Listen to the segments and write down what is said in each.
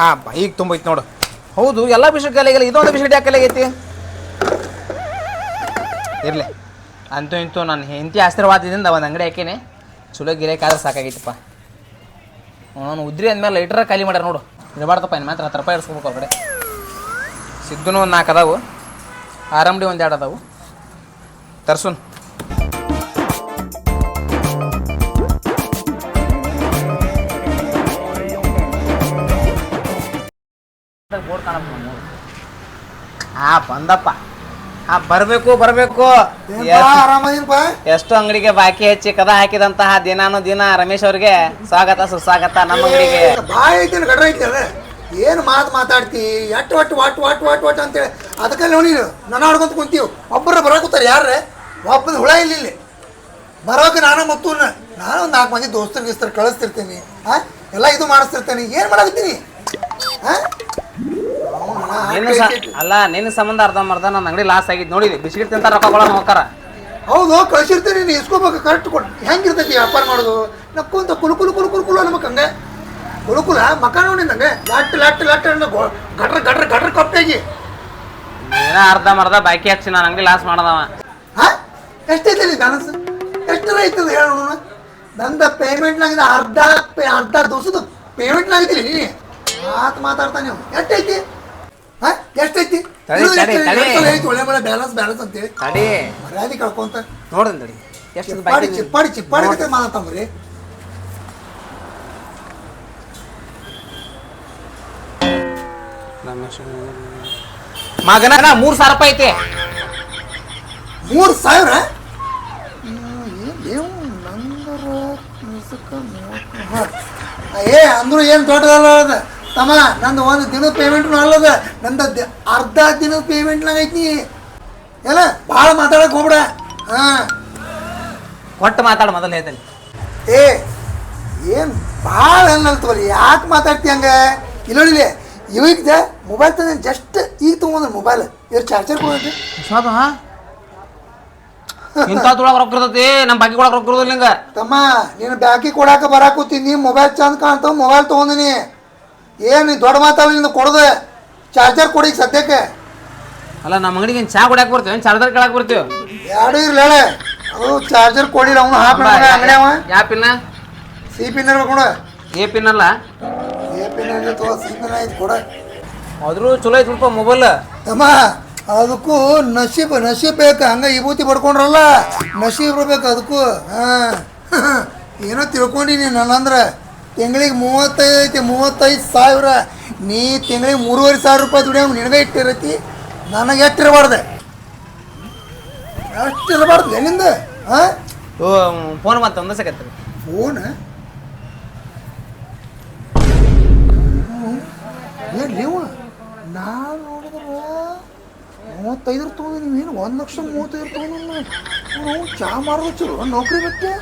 ಹಾಂ ಬೈಕ್ ತುಂಬೈತಿ ನೋಡು. ಹೌದು, ಎಲ್ಲ ಬಿಸಿಲು ಖಾಲಿ ಆಗಿಲ್ಲ ಇದೊಂದು ಬಿಸಿಲು ಯಾಕೆ ಕಲೆಗೈತಿ ಇರಲಿ. ಅಂತೂ ಇಂತೂ ನಾನು ಹೆಂಡತಿ ಆಶೀರ್ವಾದದಿಂದ ಒಂದು ಅಂಗಡಿ ಹಾಕೇನೆ. ಚಲೋ ಗಿರಾಕಾದ್ರೆ ಸಾಕಾಗಿತ್ತಪ್ಪ ಅವನು ಉದ್ರಿ ಅಂದಮೇಲೆ ಲೈಟ್ರ ಖಾಲಿ ಮಾಡ್ಯಾರ ನೋಡು. ಇರಬಾರ್ದಪ್ಪ ಇನ್ನು ಮಾತ್ರ ಹತ್ತು ರೂಪಾಯಿ ಇಡ್ಸ್ಕೊಬೇಕು ಹೊರಗಡೆ ಸಿದ್ದುನು ಒಂದು ನಾಲ್ಕು ಅದಾವು. ಆರಂಭಿ ಒಂದು ಎರಡು ಅದಾವು. ತರ್ಸುನ್. ಹಾ ಬಂದಪ್ಪ. ಹಾ ಬರಬೇಕು ಬರಬೇಕು. ಆರಾಮದೀನಪ್ಪ ಎಷ್ಟು ಅಂಗಡಿಗೆ ಬಾಕಿ ಹೆಚ್ಚಿ ಕದ ಹಾಕಿದಂತಹ ದಿನಾನು ದಿನ ರಮೇಶ್ ಅವ್ರಿಗೆ ಸ್ವಾಗತ ಸುಸ್ವಾಗತ ನಮ್ಮ ಅಂಗಡಿಗೆ. ಬಾಯ್ ಐತಿ ಗಡ್ರ ಐತಿ ಅದ ಏನು ಮಾತು ಮಾತಾಡ್ತಿ? ಎಟ್ಟು ಒಟ್ಟು ಒಟ್ಟು ಒಟ್ಟು ಒಟ್ಟು ಒಟ್ಟು ಅಂತೇಳಿ. ಅದಕ್ಕೆ ನೋಡಿ ನನ್ನ ಆಡ್ಕೊಂತ ಕುಂತೀವಿ ಒಬ್ಬರು ಬರಾಕುತ್ತಾರೆ ಯಾರು ಒಬ್ಬನ ಹುಳ ಇಲ್ಲ ಇಲ್ಲಿ. ಬರೋಕೆ ನಾನು ಮತ್ತು ನಾನು ಒಂದು ನಾಲ್ಕು ಮಂದಿ ದೋಸ್ತರು ಗೀಸ್ತರು ಕಳಿಸ್ತಿರ್ತೀನಿ. ಹಾ ಎಲ್ಲ ಇದು ಮಾಡಿಸ್ತಿರ್ತೀನಿ. ಏನು ಮಾಡಾಕತ್ತೀನಿ? ಹಾ ನಿನ್ನ ಸ ಅಲ್ಲ ನಿನ್ನ ಸಂಬಂಧ ಅರ್ಧ ಮರ್ಧ ನನ್ನ ಅಂಗಡಿ ಲಾಸ್ ಆಗಿದ್ದು ನೋಡಿ ಬಿಸ್ಕಿಟ್ ತಿಂತ ರೊಕ್ಕ ಕೊಡೋಣ ಹೋಗ್ತಾರ ಹೌದು ಕಳ್ಸಿರ್ತೀನಿ ನೀನು ಇಸ್ಕೋಬೇಕು ಕರೆಕ್ಟ್ ಕೊಟ್ಟು ಹೆಂಗಿರ್ತೈತಿ ವ್ಯಾಪಾರ ಮಾಡೋದು? ನಕ್ಕೊಂತ ಕುಲು ಕುಲು ಕುಲು ಕುಲು ಕುಲು ಹಂಗೆ. ಕುಲು ಕುಲ ಮಕ ನೋಡಿ ನಂಗೆ. ಲಾಟ್ ಲಾಟ್ ಲಟ್ ಅನ್ನೋ ಗೊ- ಗಟ್ರ ಗಟ್ರ ಗಟ್ರ ಕಪ್ಪಾಗಿ ಏನ ಅರ್ಧ ಮರ್ಧ ಬಾಕಿ ಹಚ್ಚಿ ನಾನು ಅಂಗಡಿ ಲಾಸ್ ಮಾಡದವ. ಹಾ? ಎಷ್ಟೈತೆ ಇಲ್ಲಿ ಬ್ಯಾಲೆನ್ಸ್ ಎಷ್ಟರ ಐತದ ಹೇಳು ನಂದ ಪೇಮೆಂಟ್ ಪೇಮೆಂಟ್ನಾಗಿದ ಅರ್ಧ ಪೇ- ಅರ್ಧ ದಿವಸದ ಪೇಮೆಂಟ್ನಾಗಿದ್ರಿ ನೀ ಮಾತು ಮಾತಾಡ್ತಾನೆ ನೀವು ಎಷ್ಟೈತಿ? ಎಷ್ಟೈತಿ? ತಡಿ, ತಡಿ, ಎಷ್ಟು? ತಡಿ. ಒಳ್ಳೆ ಒಳ್ಳೆ ಬ್ಯಾಲೆನ್ಸ್ ಬ್ಯಾಲೆನ್ಸ್ ಅಂತೇಳಿ ತಡಿ. ಮರ್ಯಾದೆ ಕಳ್ಕೊಂತ. ನೋಡ್ರಿ ತಡಿ. ಎಷ್ಟು ಚಿಪ್ಪಾಡಿ ಬಾಕಿ ಚಿಪ್ಪಾಡಿ ಚಿಪ್ಪಾಡಿ ಕತೆ ಮಾತಾಡ್ತಾಮ್ರಿ ಮಗನ ಮೂರ್ ಸಾವಿರ ರೂಪಾಯಿ ಐತಿ. ಮೂರು ಸಾವಿರ? ದೇವ್ ನಂದರ ಮೂವತ್ತು. ಏ ಅಂದ್ರು ಏನು ದೊಡ್ಡದಲ್ಲ ಅದ? ತಮ್ಮ ನಂದು ಒಂದು ದಿನದ ಪೇಮೆಂಟ್ ಅಲ್ಲದ. ನಂದು ಅರ್ಧ ಅರ್ಧ ದಿನದ ಪೇಮೆಂಟ್ನಾಗ ಐತಿ. ಎಲ್ಲ ಭಾಳ ಮಾತಾಡಕ್ಕೆ ಹೋಗ್ಬಿಡ. ಹಾ. ಕೊಟ್ಟು ಮಾತಾಡ ಮೊದಲು ಹೇಳ್ತೀನಿ ಏ ಏನು ಭಾಳ ಅನ್ನಲ್ತವಲ್ಲ ಯಾಕೆ ಮಾತಾಡ್ತಿ ಹಂಗೆ? ಇಲ್ಲೋಡಿಲಿ ಇವಾಗ ಮೊಬೈಲ್ ತಂದ ಜಸ್ಟ್ ಈಗ ತೊಗೊಂಡ್ರೆ ಮೊಬೈಲ್ ಇವ್ರು ಚಾರ್ಜರ್ ಕೊಡೋದು ಸಾದು ಹಾ ಇಂಥ ತೊಳಗ ರೊಕ್ಕ ಇರ್ತೈತಿ ನಮ್ಮ ಬಾಕಿ ಕೊಡಕ್ಕೆ ರೊಕ್ಕ ಇರೋದಿಲ್ಲ ತಮ್ಮ ನೀನು ಬ್ಯಾಕಿ ಕೊಡಾಕ ನೀ ಮೊಬೈಲ್ ಚಂದ ಕಾಣ್ತಾವ ಮೊಬೈಲ್ ತೊಗೊಂದಿನಿ ಏನು ದೊಡ್ಡ ಮಾತಲ್ಲ ನಿನ್ನ ಕೊಡೋದು? ಚಾರ್ಜರ್ ಕೊಡಿ ಸದ್ಯಕ್ಕೆ. ಅಲ್ಲ ನಮ್ಮ ಅಂಗಡಿಗೆ ಚಾ ಕುಡಿಯಾಕ ಬರ್ತೀವಿ? ಚಾರ್ಜರ್ ಕೇಳಕ್ ಬರ್ತೀವಿ? ಎರಡು ಇರ್ಲಿ ಹೇಳೆ. ಅದು ಚಾರ್ಜರ್ ಕೊಡಿಲ್ಲ ಅವನು ಹಾಫ್ ಅಂಗಡಿ ಅವ. ಯಾ ಪಿನ್ನ? ಸಿ ಪಿನ್ ಇರ್ಬೇಕು ನೋಡ. ಎ ಪಿನ್ ಅಲ್ಲ? ಎ ಪಿನ್ ಇರ್ಲಿ ತಗೋ ಸಿ ಪಿನ್ ಐತೆ ಕೊಡ. ಆದ್ರೂ ಚಲೋ ಐತಿ ಸ್ವಲ್ಪ ಮೊಬೈಲ್ ತಮ್ಮ ಅದಕ್ಕೂ ನಶೀಬ್ ನಶೀಬ್ ಬೇಕು. ಹಂಗ ವಿಭೂತಿ ಪಡ್ಕೊಂಡ್ರಲ್ಲ ನಶೀಬ್ ಇರ್ಬೇಕು ಅದಕ್ಕೂ. ಹಾಂ. ಏನೋ ತಿಳ್ಕೊಂಡಿ ನೀನು ನನ್ನಂದ್ರೆ. ತಿಂಗಳಿಗೆ ಮೂವತ್ತೈದು ಐತಿ ಮೂವತ್ತೈದು ಸಾವಿರ. ನೀ ತಿಂಗಳಿಗೆ ಮೂರುವರೆ ಸಾವಿರ ರೂಪಾಯಿ ದುಡಿಯೋ ನಿನಗೆ ಇಟ್ಟಿರತಿ? ನನಗೆ ಎಷ್ಟಿರಬಾರ್ದೆ? ಅಷ್ಟು ಇರಬಾರ್ದು ಎಲ್ಲಿಂದ ಹಾಂ ಫೋನ್ ಮತ್ತೆ ಒಂದ ಸಕತ್ರಿ ಫೋನ್? ಏನು ನೀವು ನಾನು ನೋಡಿದ್ರೆ ಮೂವತ್ತೈದರ ತೊಗೊಂಡು ನೀವೇನು ಒಂದು ಲಕ್ಷ ಮೂವತ್ತೈದು ತೊಗೊಂಡು ಚಾ ಮಾರೋದು ಚಲೋ ನೌಕರಿ ಬಿಟ್ಟೆ?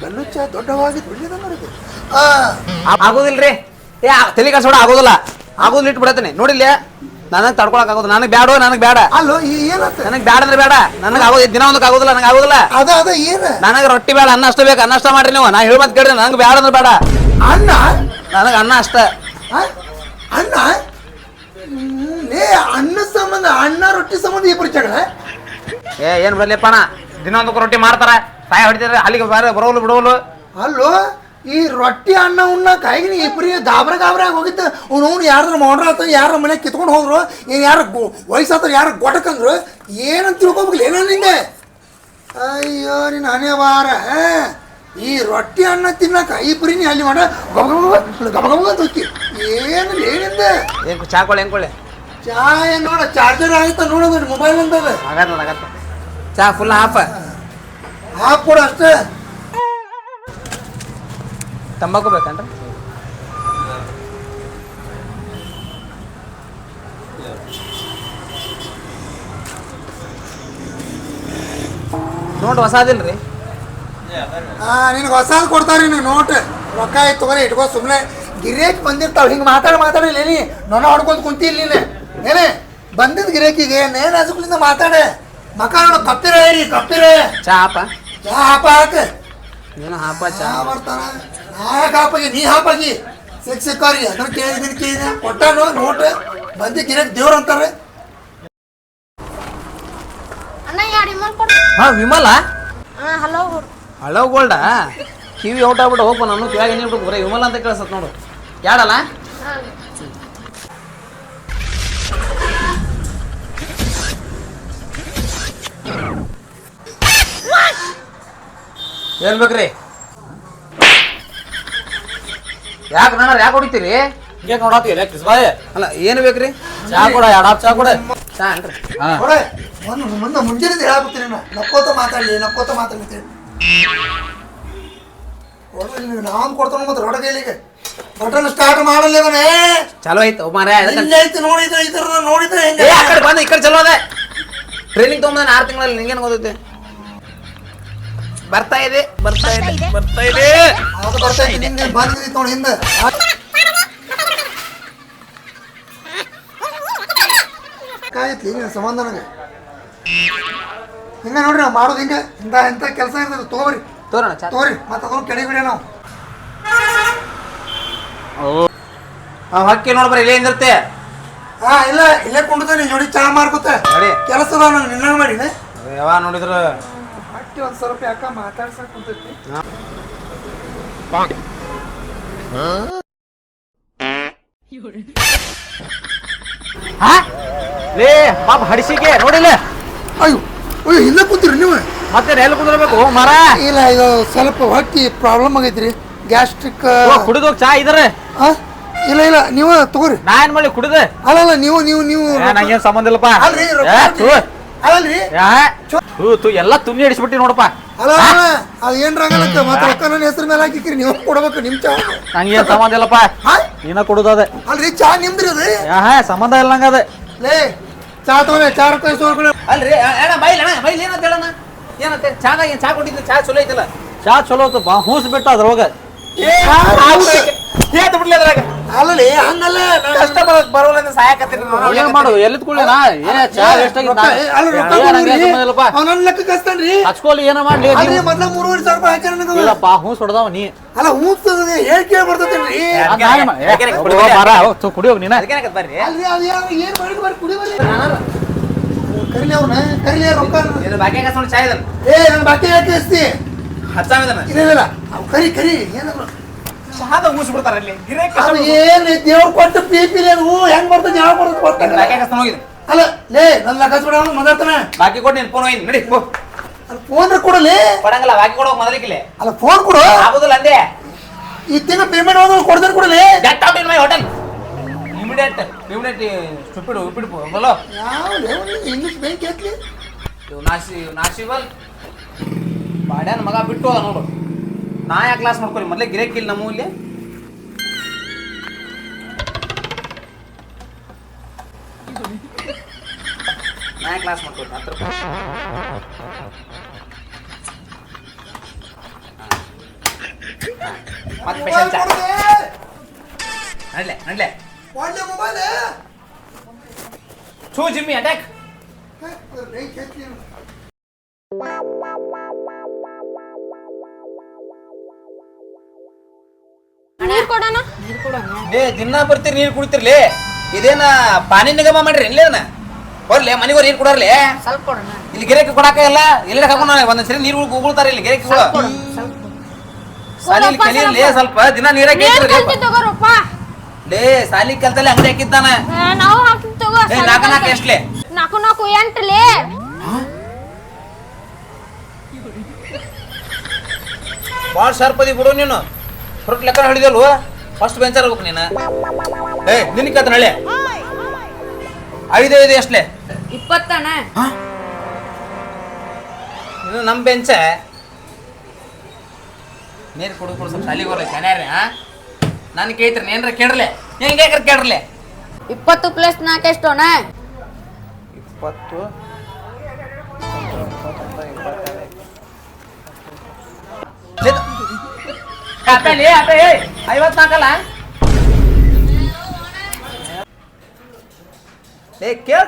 ಬೆಲ್ಲ ದೊಡ್ಡವಾಗಿ ಒಳ್ಳೇದ ನನಗೆ ಹಾಂ ಆಗೋದಿಲ್ರಿ. ಏ ಆ- ತಲೆ ಕಳ್ಸೋಡ ಆಗೋದಿಲ್ಲ. ಆಗೋದಿಲ್ಲ ಇಟ್ಟು ಬಿಡತ್ತೀನಿ. ನೋಡಿಲ್ಲ? ನನಗೆ ತಡ್ಕೊಳಕ್ ಆಗೋದು ನನಗೆ ಬೇಡ ನನಗೆ ಬೇಡ ಅಲ್ಲೋ ಈ ಏನತ್ತ? ನನಗೆ ಬೇಡ ಅಂದ್ರೆ ಬೇಡ ನನಗೆ ಆಗೋದು ದಿನ ಒಂದಕ್ಕೆ ಆಗೋದಿಲ್ಲ ನನಗೆ ಆಗೋದಿಲ್ಲ. ಅದ ಅದ ಏನು? ನನಗೆ ರೊಟ್ಟಿ ಬೇಡ ಅನ್ನ ಅಷ್ಟು ಬೇಕು. ಅನ್ನ ಅಷ್ಟ ಮಾಡ್ರಿ ನೀವು. ನಾ ಹೇಳ್ಬೋದು ಕೇಳಿದ್ರೆ ಕೇಳ್ರಿ ನನಗೆ ಬೇಡ ಅಂದ್ರೆ ಬೇಡ ಅನ್ನ? ನನಗೆ ಅನ್ನ ಅಷ್ಟ. ಆ? ಅನ್ನ? ಹ್ಮ್, ಲೇ ಅನ್ನ ಸಂಬಂಧ ಅನ್ನ ರೊಟ್ಟಿ ಸಂಬಂಧ ಇಬ್ಬರು ಜಗಳ ಏ ಏನು ಬಿಡಲಿಪ್ಪಣ ದಿನ ಒಂದಕ್ಕೆ ರೊಟ್ಟಿ ಮಾಡ್ತಾರ. ತಾಯಿ ಹೊಡಿತಾರೆ ಅಲ್ಲಿಗೆ ಬಾರ ಬರೋಲು ಬಿಡೋಲು ಅಲ್ಲೋ ಈ ರೊಟ್ಟಿ ಅನ್ನ ಉಣ್ಣ ಕೈಗೆ ಇಬ್ಬರಿಗೆ ಗಾಬ್ರ ಗಾಬ್ರ ಆಗಿ ಹೋಗಿದ್ದ ಅವ್ನು ಅವ್ನು ಯಾರು ಮಾಡ್ರ ಆತ ಯಾರ ಮನೆ ಕಿತ್ಕೊಂಡು ಹೋದ್ರು ಏನು ಯಾರು ವಯಸ್ಸಾತ ಯಾರು ಗೊಟಕಂದ್ರು ಏನಂತ ತಿಳ್ಕೊಬೇಕಿಲ್ಲ ಏನೋ ನಿಂಗೆ? ಅಯ್ಯೋ ನಿನ್ನ ಹಣೆ ವಾರ ಈ ರೊಟ್ಟಿ ಅನ್ನ ತಿನ್ನಕ ಇಬ್ಬರಿ ನೀ ಅಲ್ಲಿ ಮಾಡ ಗಬ ಗಬ ಅಂತ ಹೋಗಿ ಏನು ಏನಿಂದ ಏನು ಚಾ ಕೊಳ್ಳಿ ಹೆಂಗೆ ಕೊಳ್ಳಿ ಚಾ ಏನು ನೋಡ ಚಾರ್ಜರ್ ಆಯ್ತಾ ನೋಡೋದು ಮೊಬೈಲ್ ಅಂತದ ಆಗತ್ತ ಆಗತ್ತ ಚಾ ಫುಲ್ ಹಾಫ್ ಹಾಕ್ಕೊಡು ಅಷ್ಟೇ ತಂಬಾಕು ಬೇಕನ್ರಿ? ನೋಟ್ ಹೊಸಾದಿಲ್ರಿ ನಿನಗೆ ಹೊಸಾದ್ ಕೊಡ್ತಾರೆ ನಿನಗೆ ನೋಟ್. ರೊಕ್ಕ ಆಯ್ತು ತಗೋರಿ ಇಟ್ಕೋ ಸುಮ್ಮನೆ ಗಿರೇಕ್ ಬಂದಿರ್ತಾವ ಹಿಂಗೆ ಮಾತಾಡಿ ಮಾತಾಡಿಲ್ಲ ನೀ ನೊಣ ಹೊಡ್ಕೊಂಡು ಕುಂತಿಲ್ಲ ನೀನು. ಏನೇ? ಬಂದಿದ್ದ ಗಿರೇಕಿಗೆ ನೇನು ಹಸುಗಳಿಂದ ಮಾತಾಡೆ. ಮಕ್ಕ ನೋಡು ಕಪ್ಪಿರ ಏರಿ ಕಪ್ಪಿರ. ಚಾ ಹಾಪ ಚಾ ಹಾಪ ಹಾಕ? ಏನು ಹಾಪ ಚಾ? ಚಾ ಬರ್ತಾನ? ನಾ ಯಾಕೆ ಹಾಪಾಗಿ? ನೀ ಹಾಪಾಗಿ? ಸಿಕ್ ಸಿಕ್ಕಾರಿ ಅದನ್ನ ಕೇಳಿದೀನಿ ಕೇಳಿದ ಕೊಟ್ಟಾನು ನೋಟ್. ಬಂದಿ ಗಿರಕ್ ದೇವ್ರ ಅಂತಾರೆ. ಅಣ್ಣ ಕೊಡು ಹಾ ವಿಮಲ? ಅಣ್ಣ ಹಲೋ ಹಲೋ ಗೋಲ್ಡ. ಕಿವಿ ಔಟ್ ಆಗ್ಬಿಟ್ಟು ಹೋಗ್ಪ ನಾನು. ಏನಿಟ್ಟು ಬರೀ. ವಿಮಲ ಅಂತ ಕೇಳಿಸತ್ ನೋಡು. ಯಾಡಲ್ಲ? ಏನ್ ಬೇಕ್ರಿ ಯಾಕೆ ನಾನು ಯಾಕೆ ಹೊಡಿತೀರಿ? ಹಿಂಗೆ ನೋಡತ್ತೀರಿ ಕ್ರಿಸ್ ಬಾಯ್? ಅಲ್ಲ ಏನು ಬೇಕ್ರಿ? ಚಾ ಕೊಡ ಎರಡ್ ಚಾ ಕೊಡ. ಚಾ ಅನ್ರಿ ನೋಡೆ ಒಂದು ಮುಂದೆ ಮುಂಜಾನೆ ಹೇಳಾಕತ್ತೀನಿ ನಾ ನಕ್ಕೋತ ಮಾತಾಡ್ಲಿ ನಕ್ಕೋತ ಮಾತಾಡ್ಲಿ ನಾನ್ ಕೊಡ್ತಾನ ಮತ್ತೆ ರೊಡಗೈಲಿಗೆ ಬಟನ್ ಸ್ಟಾರ್ಟ್ ಮಾಡಲ್ಲ ಚಲೋ ಐತೆ ಮಾರ ಐತಿ ನೋಡಿದ್ರೆ ಇದ್ರ ನೋಡಿದ್ರೆ ಹೆಂಗೆ ಏ ಆ ಕಡೆ ಬಂದ ಈ ಕಡೆ ಚಲೋ ಅದೇ. ಟ್ರೈನಿಂಗ್ ತೊಗೊಂಬಂದ ಆರು ತಿಂಗಳಲ್ಲಿ ನಿಂಗೇನು ಗೊತ್ತೈತೆ? ಬರ್ತಾ ಇದೆ ಬರ್ತಾ ಇದೆ ಬರ್ತಾ ಇದೆ. ಅದು ಬರ್ತಾ ನಿಂಗೆ ನೋಡಿ ಹಿಂದೆ. ನಿನ್ನ ಸಂಬಂಧ ನನಗೆ. ಹಿಂಗ ನೋಡ್ರಿ ನಾವು ಮಾಡೋದು ಹಿಂಗೆ. ಇಂಥ ಇಂಥ ಕೆಲಸ ಇರ್ತದೆ. ತಗೋರಿ. ತೋರೋಣ ತೋರಿ ತಗೋರಿ ಮತ್ತೆ ಅದನ್ನು ಕೆಡಿ ಬಿಡಿ ನಾವು. ಆ ಹಕ್ಕಿ ನೋಡ್ಬರಿ ಇಲ್ಲೇ ಹಿಂದಿರ್ತೆ ಹಾ ಇಲ್ಲ ಇಲ್ಲೇ ಕುಂಡಿದ್ರೆ ನೀನ್ ಜೋಡಿ ಚಾ ಮಾಡ್ಕೊತ ಕೆಲಸದ ಕೆಲಸ ನಾನು ನಿನ್ನ ಮಾಡಿ ಯಾವ ನೋಡಿದ್ರು ಅಟ್ಟಿ ಒಂದ್ ಸ್ವಲ್ಪ ಯಾಕ ಮಾತಾಡ್ಸಕ್ ಕುಂತೈತಿ? ಹಾ. ಲೇ ಪಾಪ ಹಡಿಸಿಗೆ ನೋಡಿಲ್ಲ? ಅಯ್ಯೋ ಅಯ್ಯೋ ಇಲ್ಲ ಕುಂತೀರಿ ನೀವು. ಮತ್ತೆ ಎಲ್ಲಿ ಕುಂದಿರ್ಬೇಕು ಮರ? ಇಲ್ಲ ಇದು ಸ್ವಲ್ಪ ಹೊಟ್ಟಿ ಪ್ರಾಬ್ಲಮ್ ಆಗೈತ್ರಿ. ಗ್ಯಾಸ್ಟ್ರಿಕ್ ಕುಡಿದು ಚಾ ಇದಾರೆ? ಇಲ್ಲ ಇಲ್ಲ ನೀವು ತಗೋರಿ. ನಾ ಏನ್ ಮಾಡಿ ಕುಡಿದ? ಅಲ್ಲ ನೀವು ನೀವು ನೀವು ನಂಗೇನ್ ಸಂಬಂಧ ಇಲ್ಲಪ್ಪ. ಅಲ್ರಿ ಯಾ, ಥು, ಥು, ಎಲ್ಲ ತುನಿ ಹಿಡಿಸ್ಬಿಟ್ಟಿ ನೋಡಪ್ಪ. ಅಲ್ಲ ಅದು ಏನ್ರ ಆಗಲ್ಲ ಮತ್ತೆ ರೊಕ್ಕ ನನ್ನ ಹೆಸರು ಮೇಲೆ ಹಾಕಿಕ್ರಿ ನೀವು ಕೊಡ್ಬೇಕು ನಿಮ್ ಚಾ. ನಂಗೇನ್ ಸಂಬಂಧ ಇಲ್ಲಪ್ಪ? ಹಾ? ನೀನ ಕುಡುದದ. ಅಲ್ರಿ ಚಾ ನಿಮ್ದ್ರಿ ಅದು? ಯಾ ಸಂಬಂಧ ಇಲ್ಲ ನಂಗದ. ಲೇ ಚಾ ತಗೋನೆ ಚಾ ರೂಪಾಯಿ ಇಸ್ಕೊಳ್ಕೊಳ್ಳಿ ಅಲ್ರಿ ಅಣ್ಣ ಬೈಲ್ ಅಣ್ಣ ಬೈಲ್ ಏನಂತ ಹೇಳಣ್ಣ? ಏನಂತೆ? ಚಾ ಚಾ ಕೊಟ್ಟಿದ್ದೆ ಚಾ ಚಲೋ ಐತಲ್ಲ? ಚಾ ಚಲೋ ಬಾ ಹೂಸ್ ಬಿಟ್ಟ ಅದ್ರೊಳಗ. ಹೇಳ್ತ ಬಿಡ್ಲಿ ಅದ್ರಾಗ. ಅಲ್ಲಲ್ಲಿ ಹಂಗಲ್ಲ ನಾನು- ಕಷ್ಟ ಬರೋಲ್ಲ ಅಂತ ಸಹಾಯಕತ್ತೀನಿ ಏನ್ ಮಾಡು ಎಲ್ಲಿದ್ ಕುಳ್ಳಿ ನಾ? ಏ ಚಾ. ಅವ್ನ್ ಲೆಕ್ಕಕ್ಕೆ ಹಚ್ತಾನ್ರಿ ಏನ ಮಾಡ್ಲಿ ಅಲ್ರಿ? ಮೊದ್ಲ ಮೂರುವರೆ ಸಾವಿರ ರೂಪಾಯಿ ಹಾಕ್ಯಾರ ನನಗೆ. ಇಲ್ಲಪ್ಪ ಹೂಸ್ ಹೊಡೆದವ ನೀ. ಅಲ್ಲ ಹೂಸ್ತದ ಹೇಳ್ ಕೇಳಿ ಬರ್ತೈತೇನ್ರಿ? ಅದ್ ನಾನ್ ಹೋಗ್ ನೀನ. ಬರ್ರಿ. ಅಲ್ರಿ ಅದು ಯಾರು ಏನ್ ಮಾಡಿ ಬರ್ರಿ ಕುಡಿ ಬರ್ರಿ ಕರಿಲಿ ಅವ್ರನ್ನ ಕರಿಲಿ ರೊಕ್ಕ ಬಾಕಿ ಕಸ್ಕೊಂಡು ಚಾ ಇದನ್ನ. ಏ ನನ್ನ ಬಾಕಿ ಹಚ್ಚಾಮಿದನ್ನ ಇಲ್ಲ ಅವ್ ಕರಿ ಕರಿ ಏನಾದ್ರು. ಚಹಾದ ಮುಗಿಸ್ಬಿಡ್ತಾರ ಅಲ್ಲಿ. ಗಿರೇಕ್ ಅದು ಏನ್ ದೇವ್ರ ಕೊಟ್ಟು ಪಿ ಪಿ ಹೂ ಹೆಂಗ್ ಬರ್ತದೆ ಯಾವ ಬರ್ತದೆ. ಬಾಕಿ ಕಸ್ಕೊಂಡು ಅಲ್ಲ ಲೇ ನನ್ನ ಲಕ್ಕ ಬಿಡ ಮಾತಾಡ್ತಾನೆ. ಬಾಕಿ ಕೊಟ್ಟು ನೀನು ಫೋನ್ ಹೋಗಿದ್ದು ನಡಿ ಹೋ ಫೋನ್ ಕೊಡಲಿ. ಕೊಡಂಗಲ್ಲ ಬಾಕಿ ಕೊಡೋಕೆ ಮೊದಲಿಕ್ಕಿಲ್ಲ ಅಲ್ಲ ಫೋನ್ ಕೊಡು. ಆಗುದಿಲ್ಲ ಅಂದೆ. ಈ ತಿಂಗಳು ಪೇಮೆಂಟ್ ಹೋದ್ರೆ ಕೊಡ್ದೇನೆ ಕೊಡಲಿ. Get out in my hotel immediate immediate stupid ಉಪಿಡ್ ಬಲೋ ಯಾವ ಇಂಗ್ಲಿಷ್ ಬ್ಯಾಂಕ್ ಎತ್ಲಿ ಇವ್ ನಾಸಿ ನಾಸಿವಲ್ ಬಾಡ್ಯಾನ ಮಗ ಬಿಟ್ಟು ಹೋದ ನೋಡು. ನಾ ಯಾಕೆ ಕ್ಲಾಸ್ ಮಾಡ್ಕೊರಿ? ಮೊದಲೇ ಗಿರೇಕಿಲ್ಲ ನಮ್ಮ ಇಲ್ಲಿ. ನಾ ಕ್ಲಾಸ್ ಮಾಡ್ಕೊರಿ? ಹತ್ತು ರೂಪಾಯಿ. ಚೂ? ಜಿಮ್ಮಿ ಅಟ್ಯಾಕ್ ಕೊಡೋಣ? ಏ ದಿನ ಬರ್ತೀರಿ ನೀರು ಕುಡಿತಿರ್ಲಿ ಇದೇನ ಪಾನಿ ನಿಗಮ ಮಾಡ್ರಿ ಇಲ್ಲೇನ? ಬರ್ಲಿ ಮನೆಗೋ ನೀರು ಕೊಡರ್ಲಿ? ಸ್ವಲ್ಪ ಕೊಡೋಣ. ಇಲ್ಲಿ ಗಿರಕ್ಕೆ ಕೊಡಾಕ ಇಲ್ಲ? ಇಲ್ಲೇ ಹಾಕೊಂಡು ಒಂದ್ ಸರಿ ನೀರು ಉಗುಳ್ತಾರ ಇಲ್ಲಿ ಗಿರೇಕಿಗಳು ಸಾಲಿ ಕಲಿಯಲಿ ಸ್ವಲ್ಪ. ದಿನ ನೀರ ಲೇ ಸಾಲಿ ಕಲ್ತಲ್ಲಿ ಅಂಗಡಿ ಹಾಕಿದ್ದಾನ? ನಾವು ಹಾಕ್ತೀವಿ ತಗೋ ಏ ನಾಕ ನಾಕ ಎಷ್ಟ್ಲೆ? ನಾಲ್ಕು ನಾಲ್ಕು ಎಂಟ್ಲಿ ಭಾಳ ಶಾರ್ಪ್ ಅದಿ ಬಿಡು ನೀನು. ಹೊರಟ್ ಲೆಕ್ಕ ಹಿಡಿದಲ್ವ ಫಸ್ಟ್ ಬೆಂಚರ್ ಹೋಗ್ಬೇಕು ನೀನು. ಏ ನಿನ್ನ ಕತ್ತ ನಳೆ ಐದು ಐದು ಎಷ್ಟ್ಲೆ ಇಪ್ಪತ್ತಣ್ಣ ಇದು ನಮ್ಮ ಬೆಂಚ ನೀರು ಕುಡಿದು ಕುಡಿದು ಸ್ವಲ್ಪ ಶಾಲಿಗೆ ಹೋಗ್ಲಿ ಚೆನ್ನಾರಿ ಹಾ? ನಾನು ಕೇಳ್ತೀನಿ ಏನ್ರ ಕೇಳ್ರಲೆ? ಹೆಂಗೆ ಕೇಳ್ರಲೆ? ಇಪ್ಪತ್ತು ಪ್ಲಸ್ ನಾಲ್ಕು ಎಷ್ಟು ಹೇ ಇಪ್ಪತ್ತು ಐವತ್ನಾಲ್ಕಲ್ಲ ಏ ಕೇಳ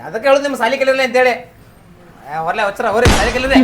ಅದಕ್ಕೆ ಹೇಳುದು ನಿಮ್ಮ ಸಾಲಿ ಕಲಿರಲಿ ಅಂತೇಳಿ? ಹೊರಲೆ, ಹೊಚ್ಚರ, ಹೋರಿ, ಸಾಲಿ ಕಲಿರಿ